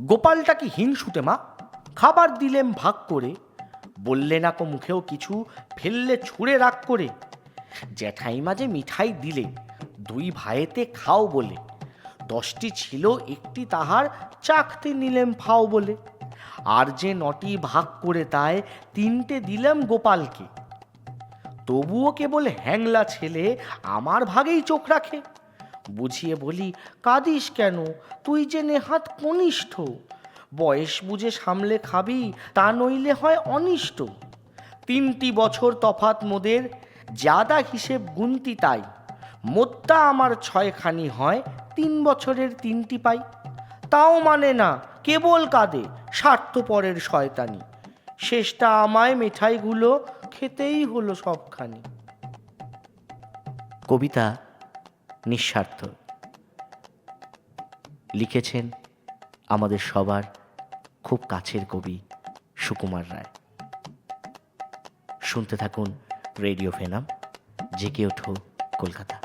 গোপালটাকে হিংসুটে মা? খাবার দিলেম ভাগ করে। বললে না কো মুখেও কিছু, ফেললে ছুঁড়ে রাগ করে। জ্যাঠাই মাঝে মিঠাই দিলে, দুই ভাইয়েতে খাও বলে। দশটি ছিল, একটি তাহার, চাকতে নিলেম ফাও বলে। আর যে নটি ভাগ করে তায় তিনটে দিলাম গোপালকে। তবুও কেবল হ্যাংলা ছেলে, আমার ভাগেই চোখ রাখে। বুঝিয়ে বলি, কাঁদিস কেন? তুই যে নেহাত কনিষ্ঠ। বয়স বুঝে সামলে খাবি, তা নইলে হয় অনিষ্ট। তিনটি বছর তফাত মোদের জাদা হিসেব গুনতি তাই। মোদ্দা আমার ছয়খানি হয়, তিন বছরের তিনটি পাই। তাও মানে না, কেবল কাঁদে, স্বার্থপরের শয়তানি। শেষটা আমায় মিঠাইগুলো, খেতেই হলো সবখানি। কবিতা নিঃস্বার্থ। লিখেছেন আমাদের সবার খুব কাছের কবি সুকুমার রায়। শুনতে থাকুন রেডিও ফেনাম জেকে ওঠো কলকাতা।